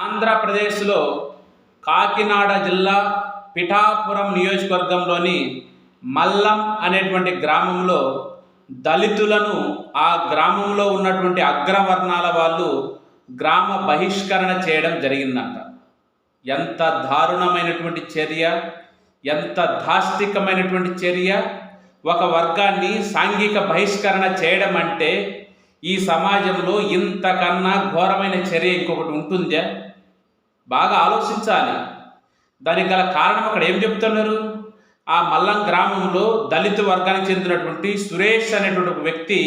ఆంధ్రప్రదేశ్లో కాకినాడ జిల్లా పిఠాపురం నియోజకవర్గంలోని మల్లం అనేటువంటి గ్రామంలో దళితులను ఆ గ్రామంలో ఉన్నటువంటి అగ్రవర్ణాల వాళ్ళు గ్రామ బహిష్కరణ చేయడం జరిగిందంట. ఎంత దారుణమైనటువంటి చర్య ఎంత దాష్టికమైనటువంటి చర్య. ఒక వర్గాన్ని సాంఘిక బహిష్కరణ చేయడం అంటే ఈ సమాజంలో ఇంతకన్నా ఘోరమైన చర్య ఇంకొకటి ఉంటుందా. బాగా ఆలోచించాలి. దానికి గల కారణం అక్కడ ఏం చెప్తున్నారు? ఆ మల్లం గ్రామంలో దళిత వర్గానికి చెందినటువంటి సురేష్ అనేటువంటి ఒక వ్యక్తి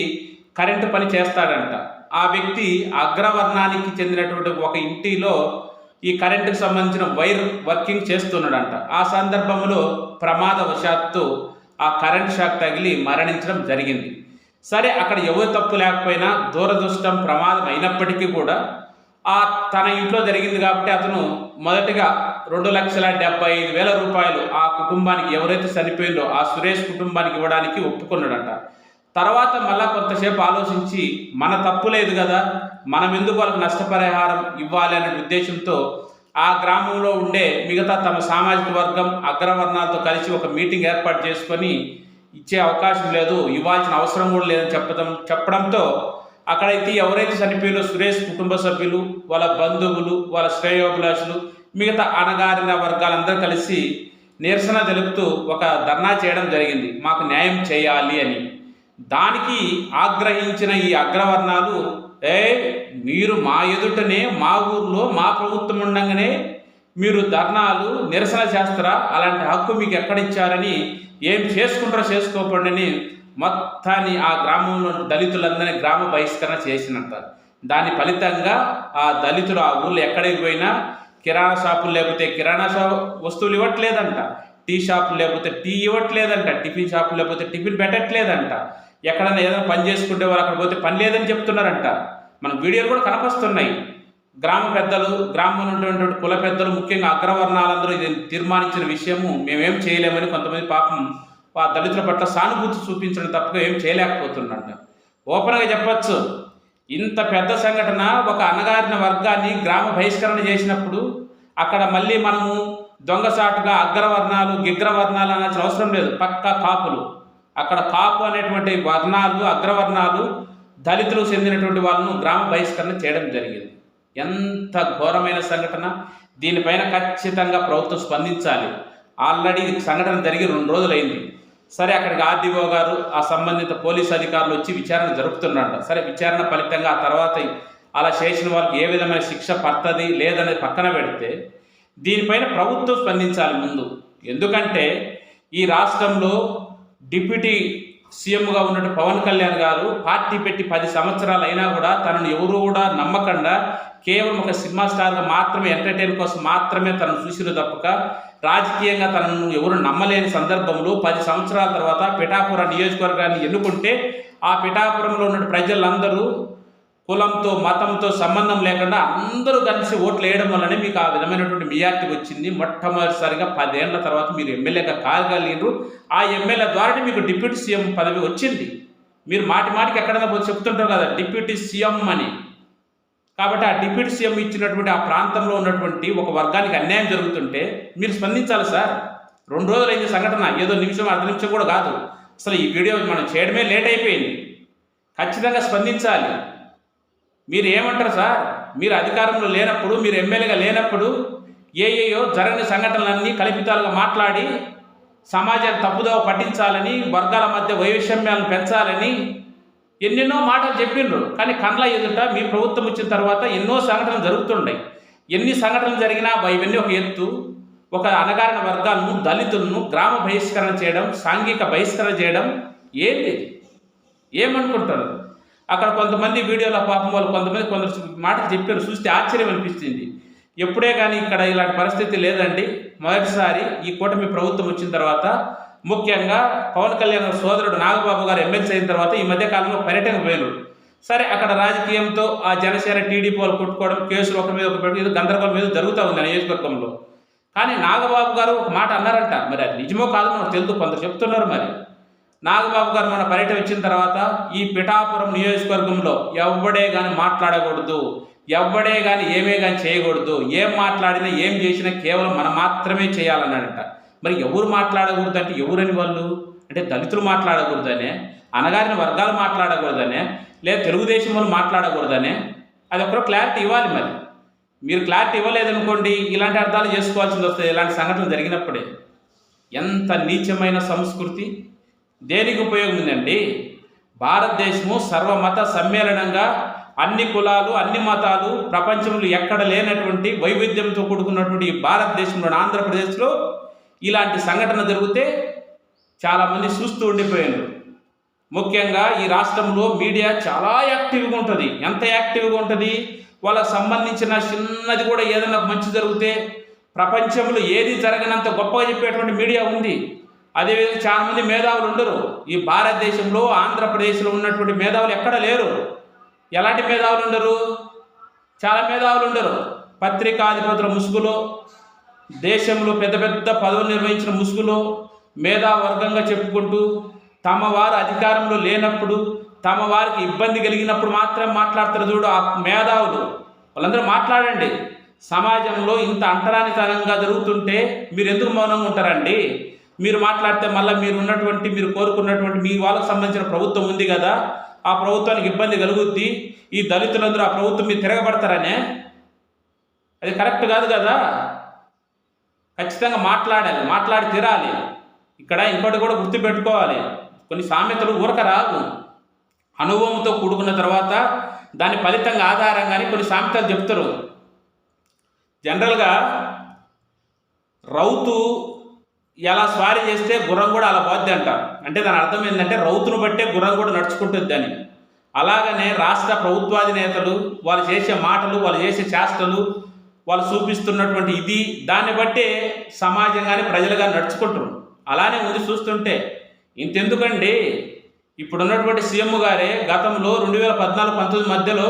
కరెంటు పని చేస్తాడంట. ఆ వ్యక్తి అగ్రవర్ణానికి చెందినటువంటి ఒక ఇంటిలో ఈ కరెంటుకు సంబంధించిన వైర్ వర్కింగ్ చేస్తున్నాడంట. ఆ సందర్భంలో ప్రమాదవశాత్తు ఆ కరెంట్ షాక్ తగిలి మరణించడం జరిగింది. సరే అక్కడ ఎవరు తప్పు లేకపోయినా దూరదృష్టం ప్రమాదం అయినప్పటికీ కూడా ఆ తన ఇంట్లో జరిగింది కాబట్టి అతను మొదటిగా రెండు లక్షల డెబ్బై ఐదు వేల రూపాయలు ఆ కుటుంబానికి ఎవరైతే చనిపోయిందో ఆ సురేష్ కుటుంబానికి ఇవ్వడానికి ఒప్పుకున్నాడంట. తర్వాత మళ్ళా కొంతసేపు ఆలోచించి మన తప్పు లేదు కదా మనం ఎందుకు వాళ్ళకి నష్టపరిహారం ఇవ్వాలి అనే ఉద్దేశంతో ఆ గ్రామంలో ఉండే మిగతా తమ సామాజిక వర్గం అగ్రవర్ణాలతో కలిసి ఒక మీటింగ్ ఏర్పాటు చేసుకొని ఇచ్చే అవకాశం లేదు ఇవ్వాల్సిన అవసరం కూడా లేదని చెప్పడం చెప్పడంతో అక్కడైతే ఎవరైతే చనిపోయినో సురేష్ కుటుంబ సభ్యులు వాళ్ళ బంధువులు వాళ్ళ శ్రేయోభిలాషులు మిగతా అణగారిన వర్గాలందరూ కలిసి నిరసన తెలుపుతూ ఒక ధర్నా చేయడం జరిగింది. మాకు న్యాయం చేయాలి అని. దానికి ఆగ్రహించిన ఈ అగ్రవర్ణాలు ఏ మీరు మా ఎదుటనే మా ఊర్లో మా ప్రభుత్వం ఉండగానే మీరు ధర్నాలు నిరసన చేస్తారా? అలాంటి హక్కు మీకు ఎక్కడిచ్చారని ఏం చేసుకుంటారో చేసుకోకండి అని మొత్తాన్ని ఆ గ్రామంలో దళితులందరినీ గ్రామ బహిష్కరణ చేసినంత దాని ఫలితంగా ఆ దళితులు ఆ ఊళ్ళో ఎక్కడికి పోయినా కిరాణా షాపులు లేకపోతే కిరాణా షాప్ వస్తువులు ఇవ్వట్లేదంట. టీ షాపులు లేకపోతే టీ ఇవ్వట్లేదంట. టిఫిన్ షాపులు లేకపోతే టిఫిన్ పెట్టట్లేదంట. ఎక్కడైనా ఏదైనా పని చేసుకుంటే వాళ్ళు అక్కడ పోతే పని లేదని చెప్తున్నారంట. మన వీడియోలు కూడా కనపస్తున్నాయి. గ్రామ పెద్దలు గ్రామంలో ఉన్నటువంటి కుల పెద్దలు ముఖ్యంగా అగ్రవర్ణాలందరూ ఇది తీర్మానించిన విషయము మేమేం చేయలేమని కొంతమంది పాపం ఆ దళితుల పట్ల సానుభూతి చూపించడం తప్పగా ఏం చేయలేకపోతుండంట ఓపెన్గా చెప్పచ్చు. ఇంత పెద్ద సంఘటన ఒక అణగారిన వర్గాన్ని గ్రామ బహిష్కరణ చేసినప్పుడు అక్కడ మళ్ళీ మనము దొంగసాటుగా అగ్రవర్ణాలు గిగ్రవర్ణాలు అనాల్సిన అవసరం లేదు. పక్క కాపులు. అక్కడ కాపు అనేటువంటి వర్ణాలు అగ్రవర్ణాలు దళితులకు చెందినటువంటి వాళ్ళను గ్రామ బహిష్కరణ చేయడం జరిగింది. ఎంత ఘోరమైన సంఘటన. దీనిపైన ఖచ్చితంగా ప్రభుత్వం స్పందించాలి. ఆల్రెడీ సంఘటన జరిగి రెండు రోజులైంది. సరే అక్కడికి ఆర్డీఓ గారు ఆ సంబంధిత పోలీస్ అధికారులు వచ్చి విచారణ జరుపుతున్నాడు సరే విచారణ ఫలితంగా ఆ తర్వాత అలా చేసిన వాళ్ళకి ఏ విధమైన శిక్ష పడుతుంది లేదనేది పక్కన పెడితే దీనిపైన ప్రభుత్వం స్పందించాలి ముందు. ఎందుకంటే ఈ రాష్ట్రంలో డిప్యూటీ సీఎంగా ఉన్నట్టు పవన్ కళ్యాణ్ గారు పార్టీ పెట్టి పది సంవత్సరాలు అయినా కూడా తనను ఎవరు కూడా నమ్మకుండా కేవలం ఒక సినిమా స్టార్గా మాత్రమే ఎంటర్టైన్ కోసం మాత్రమే తనను చూసిన తప్పక. రాజకీయంగా తనను ఎవరు నమ్మలేని సందర్భంలో పది సంవత్సరాల తర్వాత పిఠాపురం నియోజకవర్గాన్ని ఎన్నుకుంటే ఆ పిఠాపురంలో ఉన్న ప్రజలందరూ కులంతో మతంతో సంబంధం లేకుండా అందరూ కలిసి ఓట్లు వేయడం వల్లనే మీకు ఆ విధమైనటువంటి మియార్టీ వచ్చింది. మొట్టమొదటిసారిగా పదేళ్ళ తర్వాత మీరు ఎమ్మెల్యేగా కాగలిగినారు ఆ ఎమ్మెల్యే ద్వారానే మీకు డిప్యూటీ సీఎం పదవి వచ్చింది. మీరు మాటి మాటికి ఎక్కడైనా పోయి చెప్తుంటారు కదా డిప్యూటీ సీఎం అని. కాబట్టి ఆ డిప్యూటీ సీఎం ఇచ్చినటువంటి ఆ ప్రాంతంలో ఉన్నటువంటి ఒక వర్గానికి అన్యాయం జరుగుతుంటే మీరు స్పందించాలి సార్. రెండు రోజులైంది సంఘటన ఏదో నిమిషం అర్ధ నిమిషం కూడా కాదు. అసలు ఈ వీడియో మనం చేయడమే లేట్ అయిపోయింది. ఖచ్చితంగా స్పందించాలి. మీరు ఏమంటారు సార్? మీరు అధికారంలో లేనప్పుడు మీరు ఎమ్మెల్యేగా లేనప్పుడు ఏఏయో జరగని సంఘటనలన్నీ కల్పితాలుగా మాట్లాడి సమాజాన్ని తప్పుదోవ పట్టించాలని వర్గాల మధ్య వైషమ్యాలను పెంచాలని ఎన్నెన్నో మాటలు చెప్పిండ్రు కానీ కండ్ల ఎదుట మీ ప్రభుత్వం వచ్చిన తర్వాత ఎన్నో సంఘటనలు జరుగుతుంటాయి ఎన్ని సంఘటనలు జరిగినా ఇవన్నీ ఒక ఎత్తు ఒక అనగారిన వర్గాలను దళితులను గ్రామ బహిష్కరణ చేయడం సాంఘిక బహిష్కరణ చేయడం ఏంటి ఏమనుకుంటారు? అక్కడ కొంతమంది వీడియోలో పాపం వాళ్ళు కొంతమంది కొందరు మాటలు చెప్పారు చూస్తే ఆశ్చర్యం అనిపిస్తుంది. ఎప్పుడే కానీ ఇక్కడ ఇలాంటి పరిస్థితి లేదండి. మొదటిసారి ఈ కూటమి ప్రభుత్వం వచ్చిన తర్వాత ముఖ్యంగా పవన్ కళ్యాణ్ సోదరుడు నాగబాబు గారు ఎమ్మెల్సీ అయిన తర్వాత ఈ మధ్య కాలంలో పర్యటన పోయారు సరే అక్కడ రాజకీయంతో ఆ జనసేన టీడీపీ వాళ్ళు కొట్టుకోవడం కేసులు ఒకరి మీద ఒకటి మీద గందరగోళం మీద జరుగుతూ ఉంది ఆ నియోజకవర్గంలో. కానీ నాగబాబు గారు ఒక మాట అన్నారంట. మరి అది నిజమో కాదు మనకు తెలుసు కొందరు చెప్తున్నారు మరి. నాగబాబు గారు మన పర్యటన వచ్చిన తర్వాత ఈ పిఠాపురం నియోజకవర్గంలో ఎవడే కానీ మాట్లాడకూడదు ఎవడే కానీ ఏమే కానీ చేయకూడదు ఏం మాట్లాడినా ఏం చేసినా కేవలం మనం మాత్రమే చేయాలన్నాడట. మరి ఎవరు మాట్లాడకూడదు అంటే ఎవరని వాళ్ళు? అంటే దళితులు మాట్లాడకూడదనే అనగారిన వర్గాలు మాట్లాడకూడదనే లేదా తెలుగుదేశం వాళ్ళు మాట్లాడకూడదనే అది ఒకరు క్లారిటీ ఇవ్వాలి మరి. మీరు క్లారిటీ ఇవ్వలేదనుకోండి ఇలాంటి అర్థాలు చేసుకోవాల్సింది వస్తుంది. ఇలాంటి సంఘటనలు జరిగినప్పుడే. ఎంత నీచమైన సంస్కృతి దేనికి ఉపయోగం ఉందండి? భారతదేశము సర్వమత సమ్మేళనంగా అన్ని కులాలు అన్ని మతాలు ప్రపంచంలో ఎక్కడ లేనటువంటి వైవిధ్యంతో కూడుకున్నటువంటి ఈ భారతదేశంలోని ఆంధ్రప్రదేశ్లో ఇలాంటి సంఘటన జరిగితే చాలామంది చూస్తూ ఉండిపోయారు. ముఖ్యంగా ఈ రాష్ట్రంలో మీడియా చాలా యాక్టివ్గా ఉంటుంది. ఎంత యాక్టివ్గా ఉంటుంది? వాళ్ళకు సంబంధించిన చిన్నది కూడా ఏదైనా మంచి జరిగితే ప్రపంచంలో ఏది జరగనంత గొప్పగా చెప్పేటువంటి మీడియా ఉంది. అదేవిధంగా చాలామంది మేధావులు ఉండరు. ఈ భారతదేశంలో ఆంధ్రప్రదేశ్లో ఉన్నటువంటి మేధావులు ఎక్కడ లేరు. ఎలాంటి మేధావులు ఉండరు? చాలా మేధావులు ఉండరు. పత్రికాధిపతుల ముసుగులో దేశంలో పెద్ద పెద్ద పదవులు నిర్వహించిన ముసుగులో మేధావర్గంగా చెప్పుకుంటూ తమ వారు అధికారంలో లేనప్పుడు తమ వారికి ఇబ్బంది కలిగినప్పుడు మాత్రం మాట్లాడతారు చూడు ఆ మేధావులు. వాళ్ళందరూ మాట్లాడండి. సమాజంలో ఇంత అంటరానితనంగా జరుగుతుంటే మీరు ఎందుకు మౌనంగా ఉంటారండి? మీరు మాట్లాడితే మళ్ళీ మీరు ఉన్నటువంటి మీరు కోరుకున్నటువంటి మీ వాళ్ళకు సంబంధించిన ప్రభుత్వం ఉంది కదా ఆ ప్రభుత్వానికి ఇబ్బంది కలుగుద్ది ఈ దళితులందరూ ఆ ప్రభుత్వం మీరు తిరగబడతారనే? అది కరెక్ట్ కాదు కదా? ఖచ్చితంగా మాట్లాడాలి మాట్లాడి తీరాలి. ఇక్కడ ఇంకోటి కూడా గుర్తుపెట్టుకోవాలి. కొన్ని సామెతలు ఊరక రావు. అనుభవంతో కూడుకున్న తర్వాత దాని ఫలితంగా ఆధారంగానే కొన్ని సామెతలు చెప్తారు. జనరల్గా రౌతు ఎలా స్వారీ చేస్తే గుర్రం కూడా అలా పోద్ది అంటారు. అంటే దాని అర్థం ఏంటంటే రౌతును బట్టే గుర్రం కూడా నడుచుకుంటుంది అని అలాగనే రాష్ట్ర ప్రభుత్వాధినేతలు వాళ్ళు చేసే మాటలు వాళ్ళు చేసే చేష్టలు వాళ్ళు చూపిస్తున్నటువంటి ఇది దాన్ని బట్టే సమాజం కానీ ప్రజలు కానీ నడుచుకుంటారు అలానే ఉంది చూస్తుంటే ఇంతెందుకండి? ఇప్పుడున్నటువంటి సీఎం గారే గతంలో రెండు వేల పద్నాలుగు పంతొమ్మిది మధ్యలో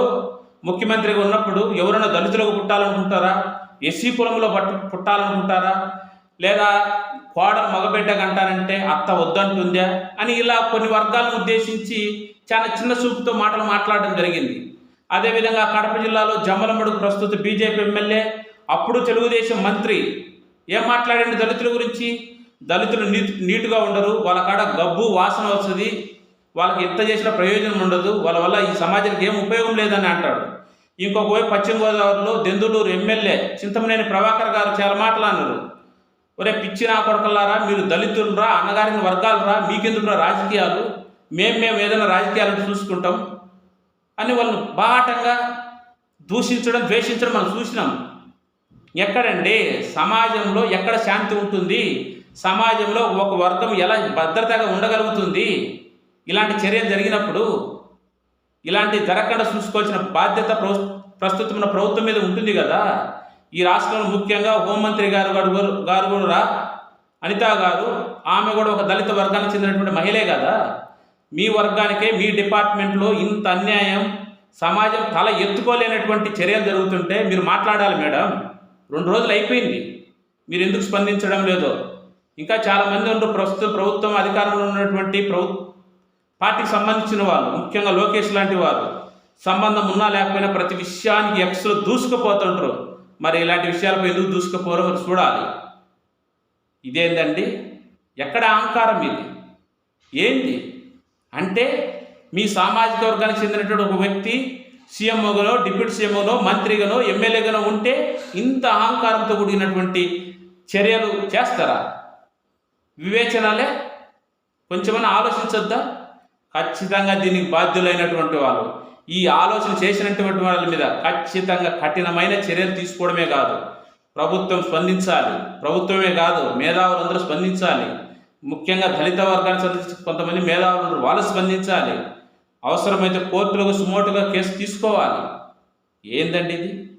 ముఖ్యమంత్రిగా ఉన్నప్పుడు ఎవరైనా దళితులకు పుట్టాలనుకుంటారా? ఎస్సీ కులంలో పట్టు పుట్టాలనుకుంటారా? లేదా కోడలు మగబిడ్డకంటారంటే అత్త వద్దంటుందా అని ఇలా కొన్ని వర్గాలను ఉద్దేశించి చాలా చిన్న చూపుతో మాటలు మాట్లాడడం జరిగింది. అదేవిధంగా కడప జిల్లాలో జమ్మలమడుగు ప్రస్తుత బీజేపీ ఎమ్మెల్యే అప్పుడు తెలుగుదేశం మంత్రి. ఏం మాట్లాడండి దళితుల గురించి? దళితులు నీట్ నీటుగా ఉండరు. వాళ్ళ కాడ గబ్బు వాసన వస్తుంది. వాళ్ళకి ఎంత చేసిన ప్రయోజనం ఉండదు. వాళ్ళ వల్ల ఈ సమాజానికి ఏం ఉపయోగం లేదని అంటాడు. ఇంకొక వైపు పశ్చిమ గోదావరిలో దెందులూరు ఎమ్మెల్యే చింతమనేని ప్రభాకర్ గారు చాలా మాటలు అన్నారు. ఒరే పిచ్చి నా కొడకల్లారా మీరు దళితులరా అన్నగారిన వర్గాలరా మీకెందుకురా రాజకీయాలు? మేము మేము ఏదైనా రాజకీయాలను చూసుకుంటాం అని వాళ్ళు బాటంగా దూషించడం ద్వేషించడం మనం చూసినాం. ఎక్కడండి? సమాజంలో ఎక్కడ శాంతి ఉంటుంది? సమాజంలో ఒక వర్గం ఎలా భద్రతగా ఉండగలుగుతుంది? ఇలాంటి చర్యలు జరిగినప్పుడు ఇలాంటి జరగకుండా చూసుకోవాల్సిన బాధ్యత ప్రస్తుతం ఉన్న ప్రభుత్వం మీద ఉంటుంది కదా. ఈ రాష్ట్రంలో ముఖ్యంగా హోంమంత్రి గారు గారు గారు కూడా అనిత గారు ఆమె కూడా ఒక దళిత వర్గానికి చెందినటువంటి మహిళే కదా. మీ వర్గానికే మీ డిపార్ట్మెంట్లో ఇంత అన్యాయం సమాజం తల ఎత్తుకోలేనటువంటి చర్యలు జరుగుతుంటే మీరు మాట్లాడాలి మేడం. రెండు రోజులు అయిపోయింది. మీరు ఎందుకు స్పందించడం లేదో. ఇంకా చాలామంది ఉండరు ప్రస్తుతం ప్రభుత్వం అధికారంలో ఉన్నటువంటి ప్రభు పార్టీకి సంబంధించిన వాళ్ళు ముఖ్యంగా లోకేష్ లాంటి వారు. సంబంధం ఉన్నా లేకపోయినా ప్రతి విషయానికి ఎక్స్లో దూసుకుపోతుంటారు మరి ఇలాంటి విషయాలపై ఎందుకు దూసుకుపోరో మరి చూడాలి. ఇదేందండి? ఎక్కడ అహంకారం ఇది? ఏంది? అంటే మీ సామాజిక వర్గానికి చెందినటువంటి ఒక వ్యక్తి సీఎంఓగానో డిప్యూటీ సీఎంఓనో మంత్రిగానో ఎమ్మెల్యేగానో ఉంటే ఇంత అహంకారంతో కూడినటువంటి చర్యలు చేస్తారా? వివేచనలే? కొంచెమైనా ఆలోచించొద్దా? ఖచ్చితంగా దీనికి బాధ్యులైనటువంటి వాళ్ళు. ఈ ఆలోచన చేసినటువంటి వాళ్ళ మీద ఖచ్చితంగా కఠినమైన చర్యలు తీసుకోవడమే కాదు. ప్రభుత్వం స్పందించాలి. ప్రభుత్వమే కాదు మేధావులందరూ స్పందించాలి. ముఖ్యంగా దళిత వర్గానికి సంబంధించి కొంతమంది మేధావులు వాళ్ళు స్పందించాలి. అవసరమైతే కోర్టులకు సుమోటుగా కేసు తీసుకోవాలి. ఏందండి ఇది?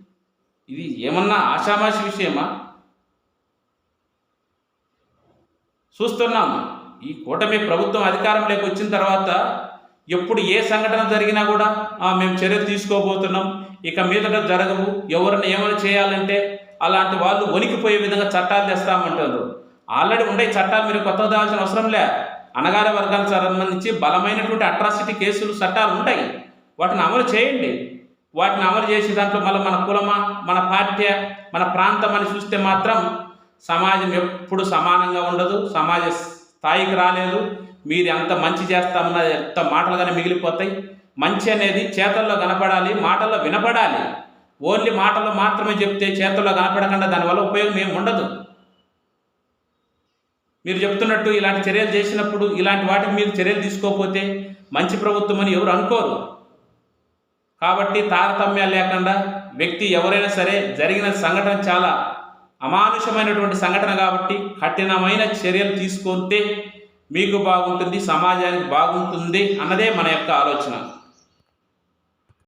ఇది ఏమన్నా ఆషామాషి విషయమా? చూస్తున్నాం ఈ కూటమి ప్రభుత్వం అధికారంలోకి వచ్చిన తర్వాత ఎప్పుడు ఏ సంఘటన జరిగినా కూడా మేము చర్యలు తీసుకోబోతున్నాం. ఇక మీదట జరగవు. ఎవరిని ఏమైనా చేయాలంటే అలాంటి వాళ్ళు వణికిపోయే విధంగా చట్టాలు తెస్తామంటారు. ఆల్రెడీ ఉండే చట్టాలు మీరు కొత్తగా దాల్సిన అవసరం లే. అనగారి వర్గానికి సంబంధించి బలమైనటువంటి అట్రాసిటీ కేసులు చట్టాలు ఉంటాయి. వాటిని అమలు చేయండి. వాటిని అమలు చేసే దాంట్లో మళ్ళీ మన కులమా మన పార్టీ మన ప్రాంతం అని చూస్తే మాత్రం సమాజం ఎప్పుడు సమానంగా ఉండదు. సమాజ స్థాయికి రాలేదు. మీరు ఎంత మంచి చేస్తామన్న ఎంత మాటలుగానే మిగిలిపోతాయి. మంచి అనేది చేతల్లో కనపడాలి మాటల్లో వినపడాలి. ఓన్లీ మాటల్లో మాత్రమే చెప్తే చేతల్లో కనపడకుండా దానివల్ల ఉపయోగం ఏమి ఉండదు. మీరు చెప్తున్నట్టు ఇలాంటి చర్యలు చేసినప్పుడు ఇలాంటి వాటికి మీరు చర్యలు తీసుకోకపోతే మంచి ప్రభుత్వం అని ఎవరు అనుకోరు. కాబట్టి తారతమ్యాలు లేకుండా వ్యక్తి ఎవరైనా సరే జరిగిన సంఘటన చాలా అమానుషమైనటువంటి సంఘటన కాబట్టి కఠినమైన చర్యలు తీసుకుంటే మీకు బాగుంటుంది సమాజానికి బాగుంటుంది అన్నదే మన యొక్క ఆలోచన.